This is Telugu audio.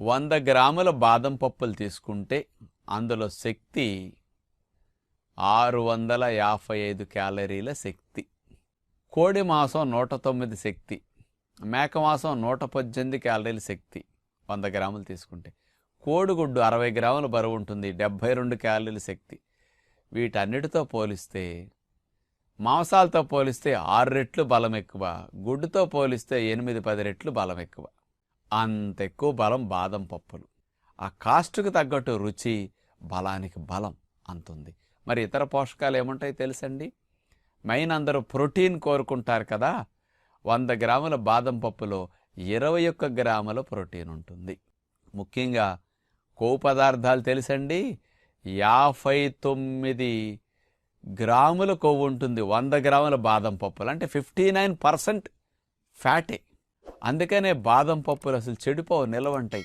వంద గ్రాముల బాదం పప్పులు తీసుకుంటే అందులో శక్తి ఆరు వందల యాభై ఐదు క్యాలరీల శక్తి. కోడి మాంసం నూట తొమ్మిది శక్తి. మేక మాంసం నూట పద్దెనిమిది క్యాలరీల శక్తి వంద గ్రాములు తీసుకుంటే. కోడిగుడ్డు అరవై గ్రాముల బరువు ఉంటుంది డెబ్భై రెండు క్యాలరీల శక్తి. వీటన్నిటితో పోలిస్తే మాంసాలతో పోలిస్తే ఆరు రెట్లు బలం ఎక్కువ గుడ్డుతో పోలిస్తే ఎనిమిది పది రెట్లు బలం ఎక్కువ. అంత ఎక్కువ బలం బాదం పప్పులు. ఆ కాస్ట్కు తగ్గట్టు రుచి బలానికి బలం అంతుంది. మరి ఇతర పోషకాలు ఏముంటాయి తెలుసండి? మెయిన్ అందరూ ప్రోటీన్ కోరుకుంటారు కదా. వంద గ్రాముల బాదం పప్పులో ఇరవై ఒక్క గ్రాముల ప్రోటీన్ ఉంటుంది. ముఖ్యంగా కొవ్వు పదార్థాలు తెలుసండి? యాభై తొమ్మిది గ్రాముల కొవ్వు ఉంటుంది. వంద గ్రాముల బాదం పప్పులు. అంటే ఫిఫ్టీ నైన్ పర్సెంట్ ఫ్యాటే. అందుకనే బాదం పప్పులు అసలు చెడిపోవు నిలవంటాయి.